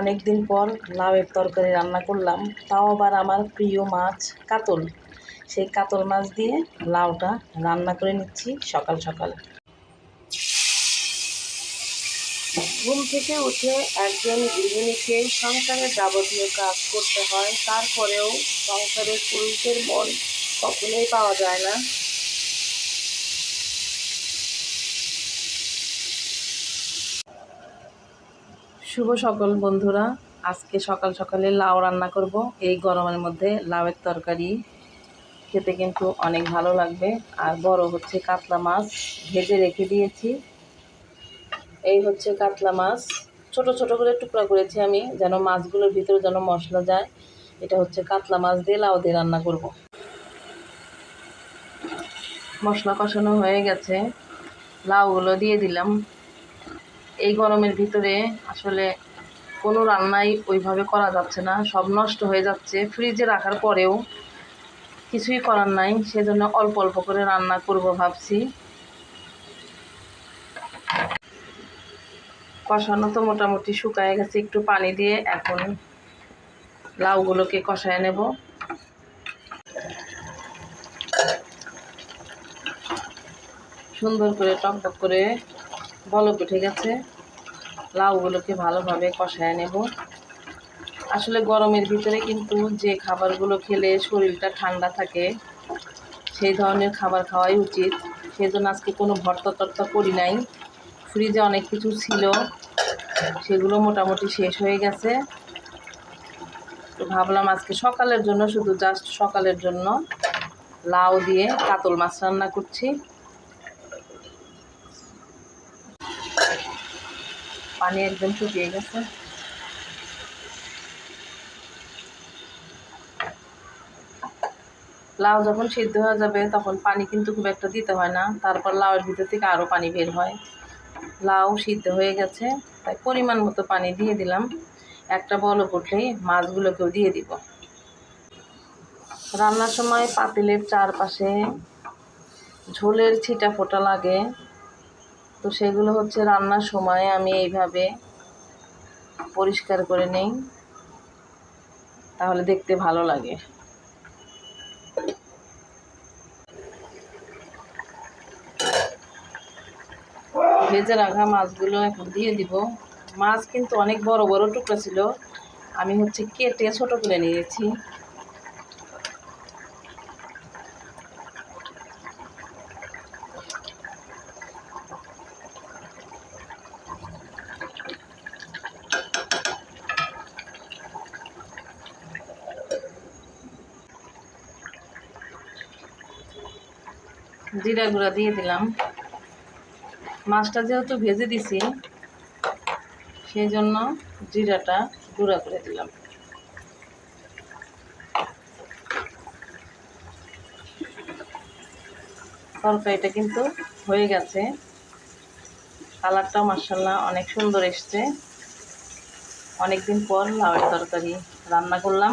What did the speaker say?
অনেক দিন পর লাউয়ের তরকারি রান্না করলাম, তাও আবার আমার প্রিয় মাছ কাতল। সেই কাতল মাছ দিয়ে লাউটা রান্না করে নিচ্ছি সকাল সকাল। ঘুম থেকে উঠে একজন গৃহিণীকে সংসারের যাবতীয় কাজ করতে হয়, তারপরেও সংসারের পুরুষের মন কখনোই পাওয়া যায় না। শুভ সকল, বন্ধুরা। আজকে সকাল সকালে লাউ রান্না করব। এই গরমের মধ্যে লাউয়ের তরকারি খেতে কিন্তু অনেক ভালো লাগবে। আর বড় হচ্ছে কাতলা মাছ ভেজে রেখে দিয়েছি। এই হচ্ছে কাতলা মাছ। ছোট ছোট করে টুকরা করেছি আমি, যেন মাছগুলোর ভিতরে যেন মশলা যায়। এটা হচ্ছে কাতলা মাছ দিয়ে লাউ দিয়ে রান্না করব। মশলা কষানো হয়ে গেছে। লাউগুলো দিয়ে দিলাম। এই গরমের ভিতরে আসলে কোনো রান্নাই ওইভাবে করা যাচ্ছে না। সব নষ্ট হয়ে যাচ্ছে। ফ্রিজে রাখার পরেও কিছুই করার নাই। সেজন্য অল্প অল্প করে রান্না করব ভাবছি। কষানো তো মোটামুটি শুকায় গেছে। একটু পানি দিয়ে এখন লাউগুলোকে কষায় নেব। সুন্দর করে টকটক করে বলক উঠে গেছে। লাউগুলোকে ভালোভাবে কষায় নেব। আসলে গরমের ভিতরে কিন্তু যে খাবারগুলো খেলে শরীরটা ঠান্ডা থাকে, সেই ধরনের খাবার খাওয়াই উচিত। সেই জন্য আজকে কোনো ভর্তা টর্তা করি নাই। ফ্রিজে অনেক কিছু ছিল, সেগুলো মোটামুটি শেষ হয়ে গেছে। তো ভাবলাম আজকে সকালের জন্য, শুধু জাস্ট সকালের জন্য, লাউ দিয়ে কাতল মাছ রান্না করছি। পানি একদম শুকিয়ে গেছে লাউ যখন সিদ্ধ হয়ে যাবে, তখন পানি কিন্তু খুব একটা দিতে হয় না। তারপর লাউয়ের ভিতর থেকে আরও পানি বের হয়। লাউ সিদ্ধ হয়ে গেছে, তাই পরিমাণ মতো পানি দিয়ে দিলাম। একটা বলক উঠলেই মাছগুলোকেও দিয়ে দিব। রান্নার সময় পাতিলের চারপাশে ঝোলের ছিটা ফোটা লাগে। তো সেগুলো হচ্ছে রান্নার সময় আমি এইভাবে পরিষ্কার করে নেই। তাহলে দেখতে ভালো লাগে। ভেজে রাখা মাছগুলো এখন দিয়ে দিব। মাছ কিন্তু অনেক বড় বড় টুকরা ছিল। আমি হচ্ছে কেটে ছোট করে নিয়েছি। জিরা গুঁড়া দিয়ে দিলাম। মাছটা যেহেতু ভেজে দিছি সেই জন্য জিরাটা গুঁড়া করে দিলাম। তরকারিটা কিন্তু হয়ে গেছে। কালারটা মার্শাল্লাহ অনেক সুন্দর এসছে। অনেকদিন পর লাউয়ের তরকারি রান্না করলাম।